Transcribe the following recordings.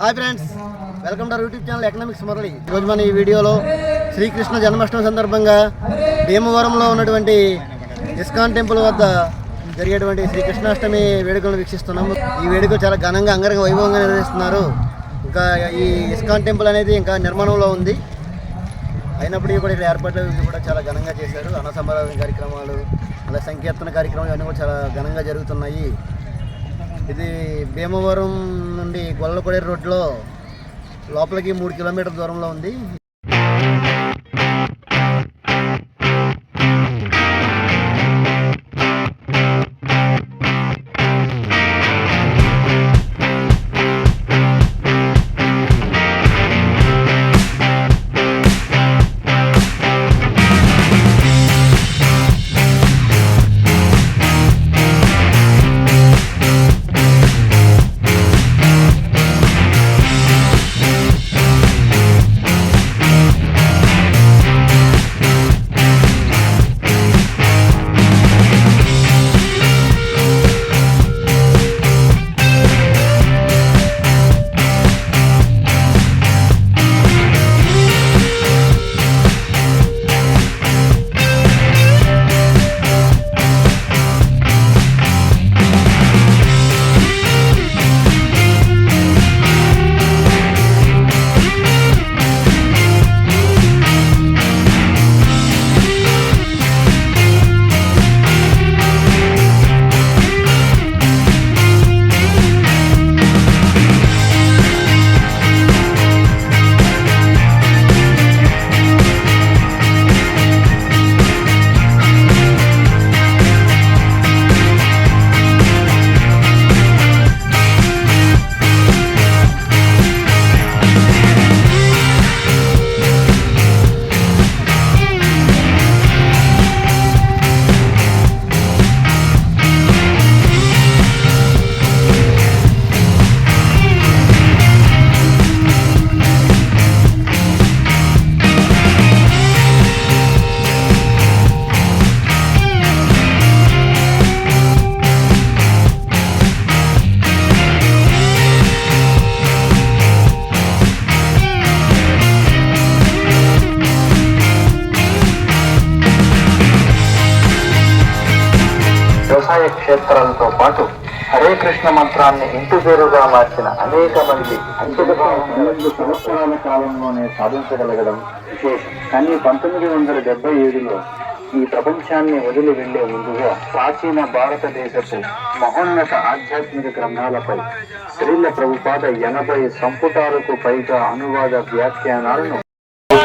Hi friends welcome to YouTube channel economics Murali. ఈరోజు మన ఈ వీడియోలో శ్రీకృష్ణ జన్మాష్టమి సందర్భంగా భీమవరంలో ఉన్నటువంటి ఇస్కాన్ టెంపుల్ వద్ద జరిగేటువంటి శ్రీకృష్ణాష్టమి వేడుకలను వీక్షిస్తున్నాము. ఈ వేడుక చాలా ఘనంగా అంగరంగ వైభవంగా నిర్వహిస్తున్నారు. ఇంకా ఈ ఇస్కాన్ టెంపుల్ అనేది ఇంకా నిర్మాణంలో ఉంది. అయినప్పటికీ కూడా ఇక్కడ ఏర్పాట్లు కూడా చాలా ఘనంగా చేశారు. అన్న సంబరాధన కార్యక్రమాలు అలా సంకీర్తన కార్యక్రమాలు ఇవన్నీ కూడా చాలా ఘనంగా జరుగుతున్నాయి. ఇది భీమవరం నుండి గొల్లకొడేరు రోడ్లో లోపలికి మూడు కిలోమీటర్ దూరంలో ఉంది. వ్యవసాయ క్షేత్రాలతో పాటు హరే కృష్ణ మంత్రాన్ని ఇంటి పేరుగా మార్చిన అనేక మంది అంకిత సంవత్సరాల కాలంలోనే సాధించగలగడం విశేషం. కానీ పంతొమ్మిది వందల డెబ్బై ఏడులో ఈ ప్రపంచాన్ని వదిలి వెళ్ళే ముందుగా ప్రాచీన భారతదేశపు మహోన్నత ఆధ్యాత్మిక గ్రంథాలపై శ్రీల ప్రభుపాద ఎనభై సంపుటాలకు పైగా అనువాద వ్యాఖ్యానాలను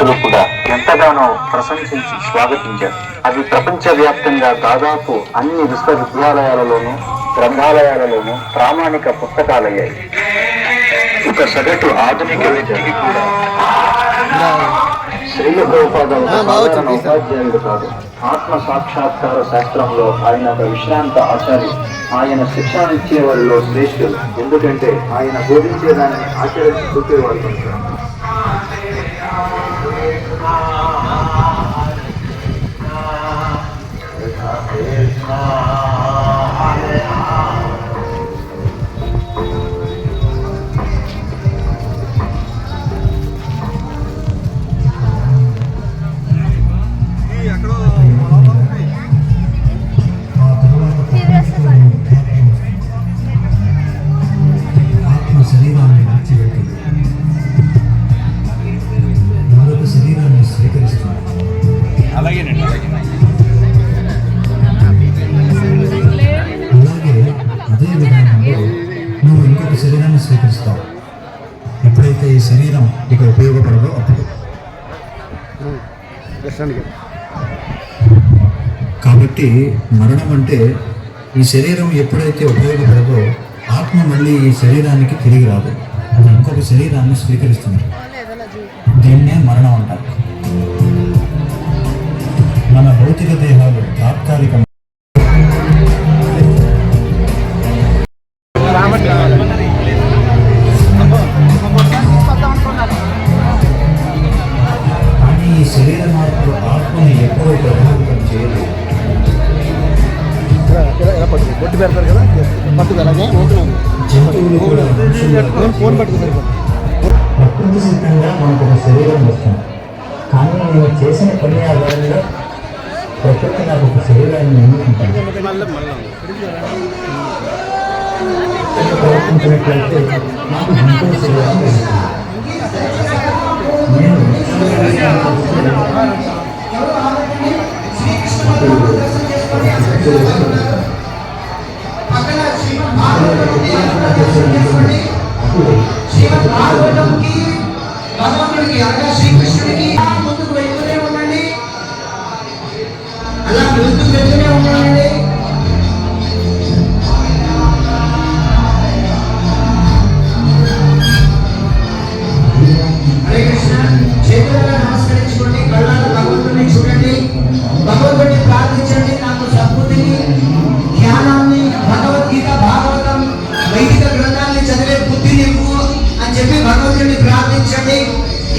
రైతులు కూడా ఎంతగానో ప్రశంసించి స్వాగతించారు. అవి ప్రపంచ వ్యాప్తంగా దాదాపు అన్ని విశ్వవిద్యాలయాలలోనూ గ్రంథాలయాలలోనూ ప్రామాణిక పుస్తకాలయ్యాయి. ఒక సగటు ఆధునిక వ్యక్తికి కూడా శ్రీల ప్రభుపాద. ఉపాధ్యాయుడు కాదు. ఆత్మ సాక్షాత్కార శాస్త్రంలో ఆయన ఒక విశ్రాంత ఆచార్య ఆయన శిక్షణ ఇచ్చేవారిలో శ్రేష్ఠులు. ఎందుకంటే ఆయన బోధించేదాన్ని ఆచరించి చూపేవారు ఇక ఉపయోగపడదో. అప్పుడు కాబట్టి మరణం అంటే ఈ శరీరం ఎప్పుడైతే ఉపయోగపడదో ఆత్మ మళ్ళీ ఈ శరీరానికి తిరిగి రాదు. అది ఇంకొక శరీరాన్ని స్వీకరిస్తుంది. దీన్నే మరణం అంటారు. మన భౌతిక దేహాలు తాత్కాలిక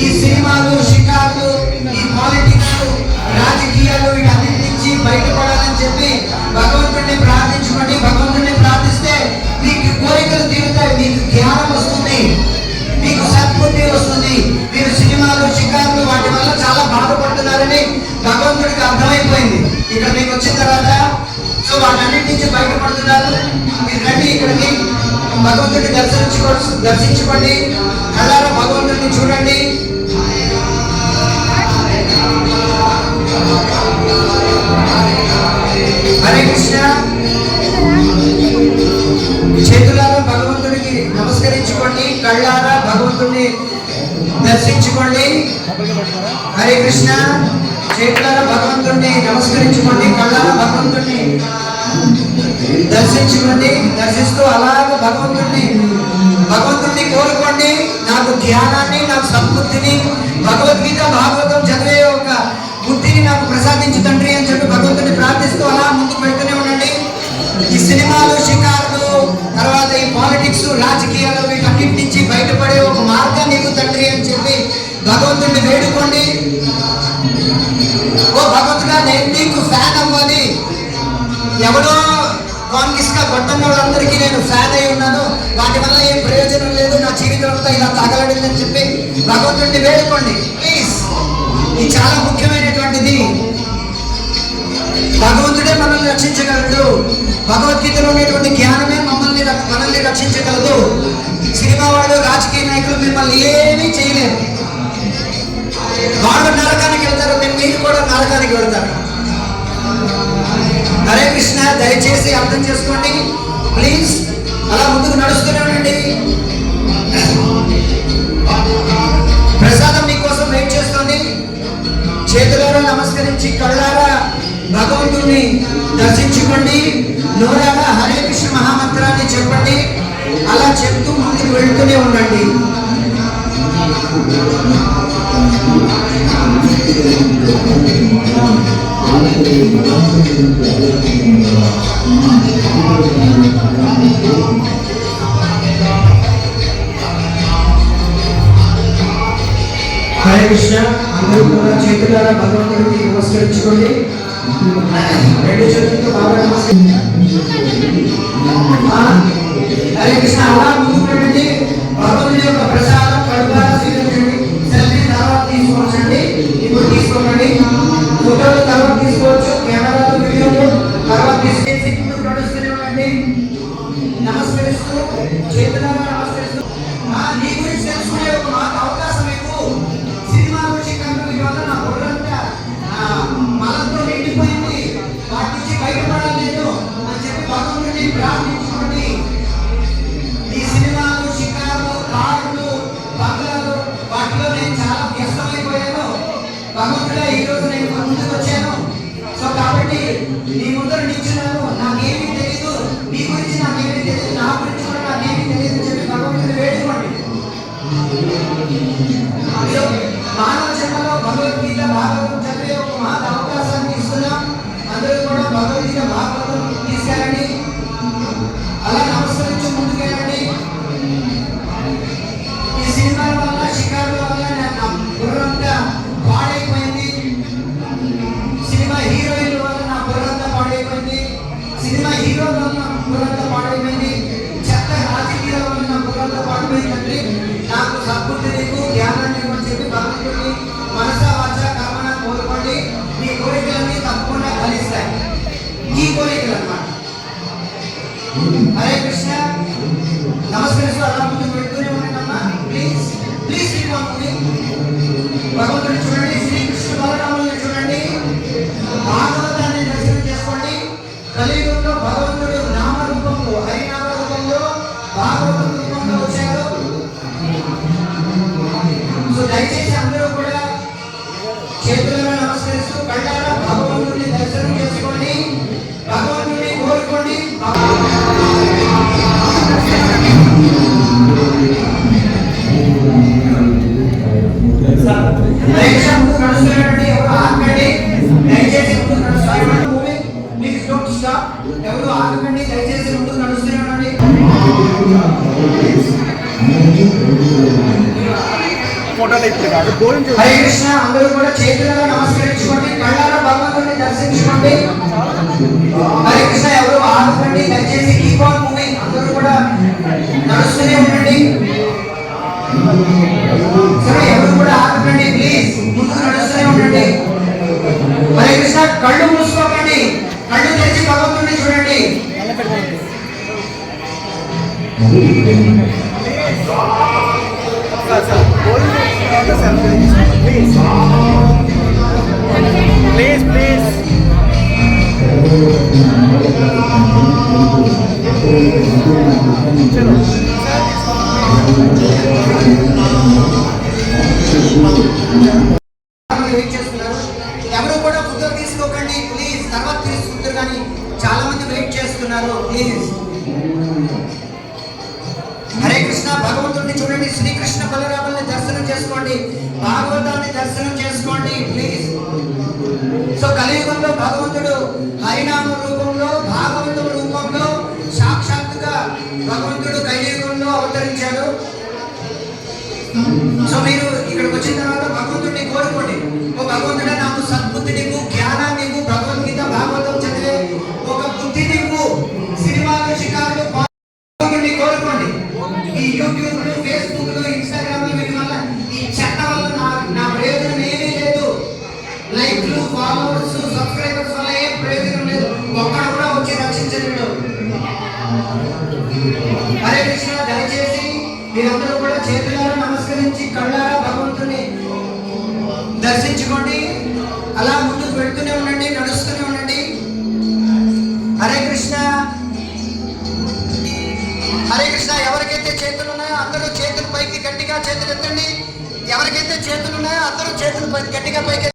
ఈ సినిమాలు షికార్లు ఈ పాలిటిక్స్ రాజకీయాలు వీటన్నిటి నుంచి బయటపడాలని చెప్పి భగవంతుడిని ప్రార్థించుకోండి. భగవంతుడిని ప్రార్థిస్తే మీకు కోరికలు తీరుతాయి మీకు జ్ఞానం వస్తుంది మీకు సద్బుద్ధి వస్తుంది. మీరు సినిమాలు షికార్లు వాటి వల్ల చాలా బాధపడుతున్నారని భగవంతుడికి అర్థమైపోయింది. ఇక్కడ మీకు వచ్చిన తర్వాత సో వాటన్నిటి నుంచి బయటపడుతున్నారు. మీరు రండి ఇక్కడికి. భగవంతుడిని దర్శించుకో దర్శించుకోండి. కళ్ళారా భగవంతుడిని చూడండి. హరే కృష్ణ. చేతులారా భగవంతుడికి నమస్కరించుకోండి. కళ్ళారా భగవంతుడిని దర్శించుకోండి. హరే కృష్ణ. చేతులారా భగవంతుడిని నమస్కరించుకోండి. కళ్ళారా భగవంతుడిని దర్శించుకోండి దర్శిస్తూ అలాగ భగవంతుడిని భగవంతుడిని కోరుకోండి. నాకు ధ్యానాన్ని నాకు సద్బుద్ధిని భగవద్గీత భాగవతం చదివే ఒక బుద్ధిని నాకు ప్రసాదించు తండ్రి అని చెప్పి భగవంతుడిని ప్రార్థిస్తూ అలా ముందుకు పెడుతూనే ఉండండి. ఈ సినిమాలు షికారులు తర్వాత ఈ పాలిటిక్స్ రాజకీయాలు వీటన్నిటి నుంచి బయటపడే ఒక మార్గం నీకు తండ్రి అని చెప్పి భగవంతుడిని వేడుకోండి. ఓ భగవంతుడా నేను నీకు ఫ్యాన్ అవ్వాలి. ఎవడో కాంగ్రెస్గా కొట్టన్న వాళ్ళందరికీ నేను ఫ్యాన్ అయి ఉన్నాను. వాటి వల్ల ఏం ప్రయోజనం లేదు. నా జీవితం అంతా ఇలా తగలడిందని చెప్పి భగవంతుడిని వేడుకోండి. ప్లీజ్ ఇది చాలా ముఖ్యమైనటువంటిది. భగవంతుడే మనల్ని రక్షించగలడు. భగవద్గీతలో ఉన్నటువంటి జ్ఞానమే మమ్మల్ని మనల్ని రక్షించగలదు. సినిమా వాళ్ళు రాజకీయ నాయకులు మిమ్మల్ని ఏమీ చేయలేరు. వాళ్ళు నరకానికి వెళ్తారు. మేము మీరు కూడా నరకానికి వెళ్తారు. హరే కృష్ణ దయచేసి అర్థం చేసుకోండి. ప్లీజ్ అలా ముందుకు నడుస్తూనే ఉండండి. ప్రసాదం మీకోసం వెయిట్ చేస్తుంది. చేతులారా నమస్కరించి కళ్ళారా భగవంతుడిని దర్శించుకోండి. నోరారా హరే కృష్ణ మహామంత్రాన్ని చెప్పండి. అలా చెప్తూ ముందుకు వెళ్తూనే ఉండండి. హరే కృష్ణ అందరూ కూడా చేతులారా భగవంతుడికి నమస్కరించుకోండి. రెండు చేతులతో బాగా నమస్కరించండి. హరే కృష్ణ అలా ముందు ఈ కోరికలు అన్నమాట హరే హరే కృష్ణ అందరూ కూడా చేతులలో నమస్కరించుకోండి కళ్ళారా భగవంతుని దర్శించుకోండి హరే కృష్ణ ఎవరు ఆగకండి దయచేసి కీప్ ఆన్ మూవింగ్ అందరూ కూడా నడుస్తూనే ఉండండి సరే ఎవరు కూడా ఆగకండి ప్లీజ్ ముందుకు నడుస్తూనే ఉండండి హరే కృష్ణ కళ్ళు మూసుకోకండి కళ్ళు తెరిచి భగవంతుడిని చూడండి ప్లీజ్ ప్లీజ్ ప్లీజ్ వెయిట్ ఎవరు కూడా ఫోటోలు తీసుకోకండి. ప్లీజ్ తర్వాత తీసుకుంటారు కానీ చాలా మంది వెయిట్ చేస్తున్నారు. ప్లీజ్. హరే కృష్ణ భగవంతుడిని చూడండి. శ్రీకృష్ణ బలరాముల్ని దర్శనం చేసుకోండి. భాగవతాన్ని దర్శనం చేసుకోండి. ప్లీజ్. సో కలియుగంలో భగవంతుడు హరినామ రూపంలో సో మీరు ఇక్కడికి వచ్చిన తర్వాత భగవంతుడిని కోరుకోండి. ఓ భగవంతుడా నాకు సద్బుద్ధి నీకు జ్ఞానాన్ని నీకు భగవద్గీత భాగవతం చదివే ఒక బుద్ధి నీకు సినిమాలు షికారులు కోరుకోండి. ఈ యూట్యూబ్ గట్టిగా చేతులు ఎత్తండి. ఎవరికైతే చేతులు ఉన్నాయో అందరూ చేతులు గట్టిగా పైకి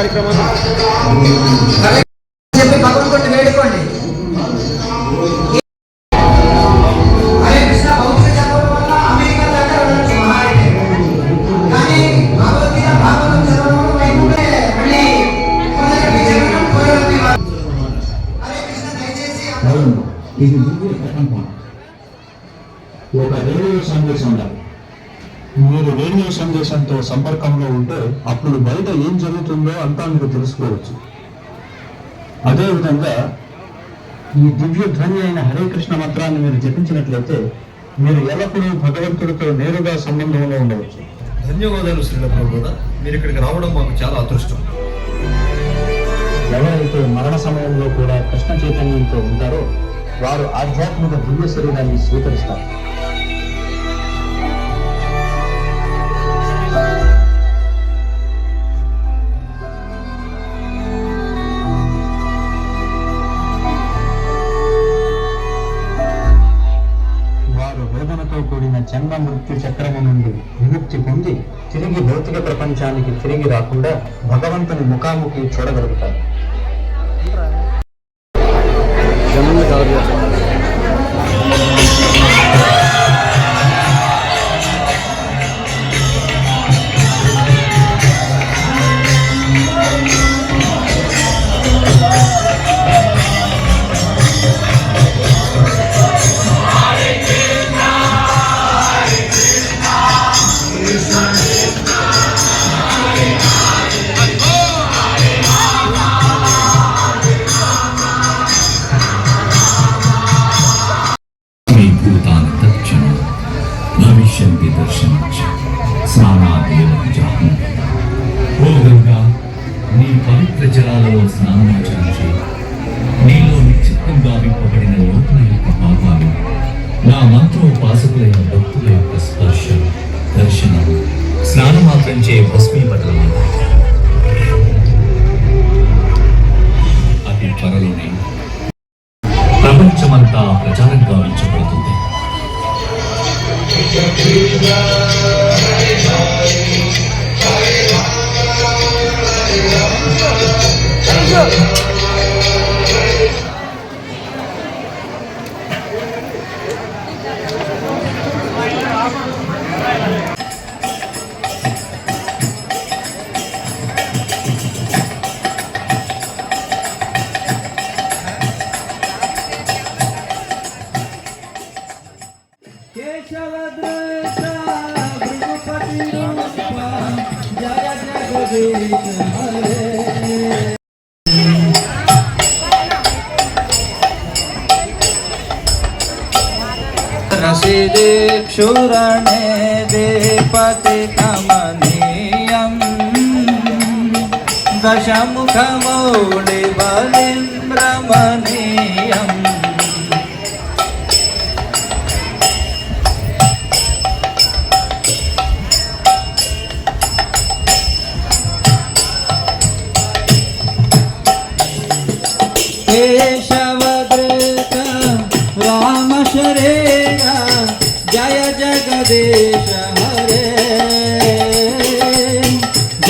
హరే కృష్ణ దయచేసి అవును ఇది దివ్య ప్రకంపం ఒక రేడియో సందేశం మీరు రేడియో సందేశంతో అప్పుడు బయట ఏం జరుగుతుందో అంతా మీరు తెలుసుకోవచ్చు. అదేవిధంగా ఈ దివ్య ధ్వని అయిన హరే కృష్ణ మంత్రాన్ని మీరు జపించినట్లయితే మీరు ఎల్లప్పుడూ భగవంతుడితో నేరుగా సంబంధంలో ఉండవచ్చు. ధన్యవాదాలు శ్రీల మీరు ఇక్కడికి రావడం మాకు చాలా అదృష్టం. ఎవరైతే మరణ సమయంలో కూడా కృష్ణ చైతన్యంతో ఉంటారో వారు ఆధ్యాత్మిక దివ్య శరీరాన్ని స్వీకరిస్తారు. జన్మ మృత్యు చక్రము నుండి విముక్తి పొంది తిరిగి భౌతిక ప్రపంచానికి తిరిగి రాకుండా భగవంతుని ముఖాముఖి చూడగలుగుతారు Thank you. దశముఖమౌళి బలింద్రమణీయం కేశవదృత రామశరేణ జయ జగదేశ హరే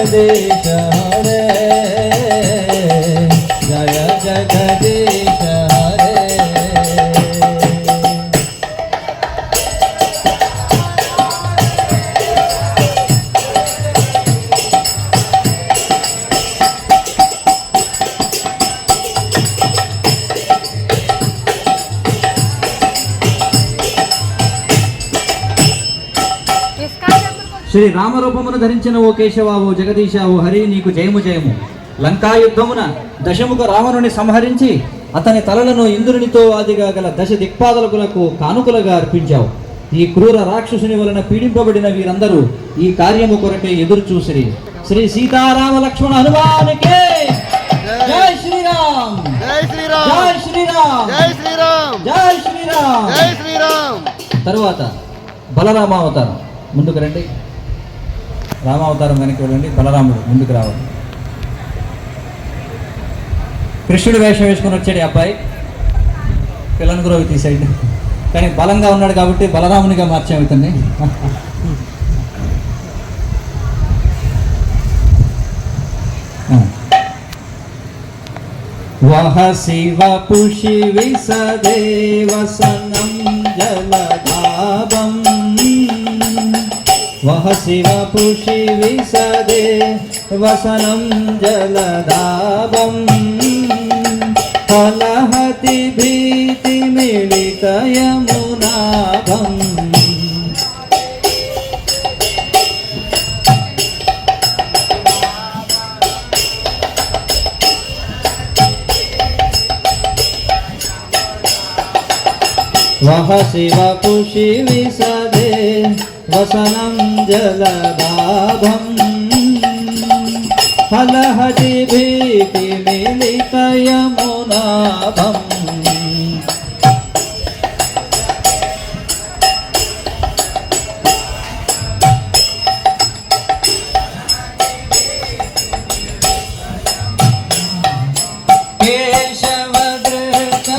జగదీశ హరే జయ జగదీశ హరే శ్రీ రామరూపమును ధరించిన ఓ కేశవ ఓ జగదీశ ఓ హరి నీకు జయము జయము. లంకా యుద్ధమున దశముఖ రావణుని సంహరించి అతని తలలను ఇంద్రునితో ఆదిగా గల దశ దిక్పాదలకులకు కానుకలుగా అర్పించావు. ఈ క్రూర రాక్షసుని వలన పీడింపబడిన వీరందరూ ఈ కార్యము కొరకే ఎదురు చూసిరి. శ్రీ సీతారామ లక్ష్మణ హనుమానికే! జై శ్రీరామ్! జై శ్రీరామ్! జై శ్రీరామ్! జై శ్రీరామ్! జై శ్రీరామ్! జై శ్రీరామ్! తరువాత బలరామావతారం. ముందుకు రండి. రామావతారం వెనక్కి వెళ్ళండి బలరాముడు ముందుకు రావాలి. కృష్ణుడు వేషం వేసుకొని వచ్చాడు అబ్బాయి. పిల్లని గురవి తీసేయండి. కానీ బలంగా ఉన్నాడు కాబట్టి బలరామునిగా మార్చామవుతుంది వహ శివ పుషి విసదేవసనం జలధావం వహ శివ పుషి విసదే వసనం జలధావం ఫలహతి భీతి మిళిత యమునాభం जलदाभं फलहरिभीतिमिलितयमुनाभम् केशवदृता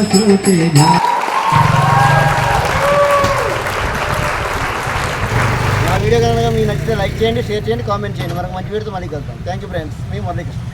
నా వీడియో కనుక మీకు నచ్చితే లైక్ చేయండి షేర్ చేయండి కామెంట్ చేయండి. మనకు మంచి వీడియోతో మళ్ళీ కలుద్దాం. థ్యాంక్ యూ ఫ్రెండ్స్ మీ మురళీకృష్ణ.